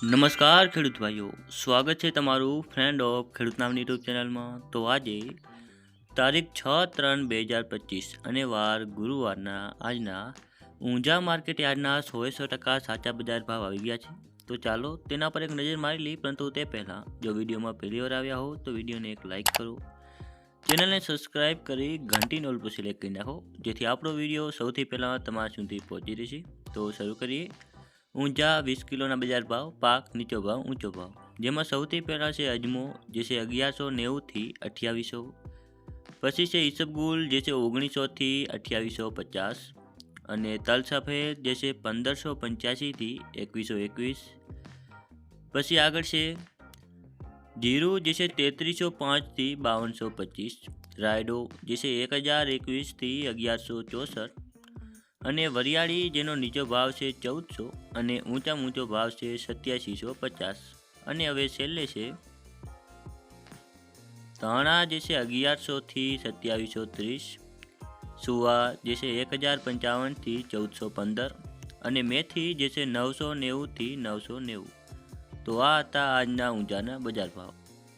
નમસ્કાર ખેડૂત ભાઈઓ. સ્વાગત છે તમારું ફ્રેન્ડ ઓફ ખેડૂત નામની યુટ્યુબ ચેનલમાં. તો આજે તારીખ છ ત્રણ બે હજાર પચીસ અને વાર ગુરુવારના આજના ઊંઝા માર્કેટ યાર્ડના સોએ સો ટકા સાચા બજાર ભાવ આવી ગયા છે. તો ચાલો તેના પર એક નજર મારી લઈ પરંતુ તે પહેલાં જો વિડીયોમાં પહેલી વાર આવ્યા હો, તો વિડીયોને એક લાઇક કરો. ચેનલને સબસ્ક્રાઇબ કરી ઘંટી નોલ પર સિલેક્ટ કરી નાખો, જેથી આપણો વીડિયો સૌથી પહેલાં તમારા સુધી પહોંચી રહેશે. તો શરૂ કરીએ. ઊંઝા વીસ કિલોના બજાર ભાવ, પાક નીચો ભાવ, ઊંચો ભાવ. જેમાં સૌથી પહેલાં છે અજમો, જે છે અગિયારસો નેવુંથી અઠ્યાવીસો. પછી છે ઈસબગુલ, જે છે ઓગણીસોથી અઠ્યાવીસો પચાસ. અને તલ સફેદ જે છે પંદરસો પંચ્યાસીથી એકવીસો એકવીસ. પછી આગળ છે જીરું, જે છે તેત્રીસો પાંચથી બાવનસો પચીસ. રાયડો, જે છે એક હજાર એકવીસથી અગિયારસો ચોસઠ. અને વરિયાળી જેનો નીચો ભાવ છે ચૌદસો અને ઊંચા ઊંચો ભાવ છે સત્યાસીસો પચાસ. અને હવે છેલ્લે છે, ધાણા જે છે અગિયારસોથી સત્યાવીસો ત્રીસ, સુવા જે છે એક હજાર પંચાવનથી ચૌદસો પંદર અને મેથી જે છે નવસો નેવુંથી નવસો નેવું. તો આ હતા આજના ઊંચાના બજાર ભાવ.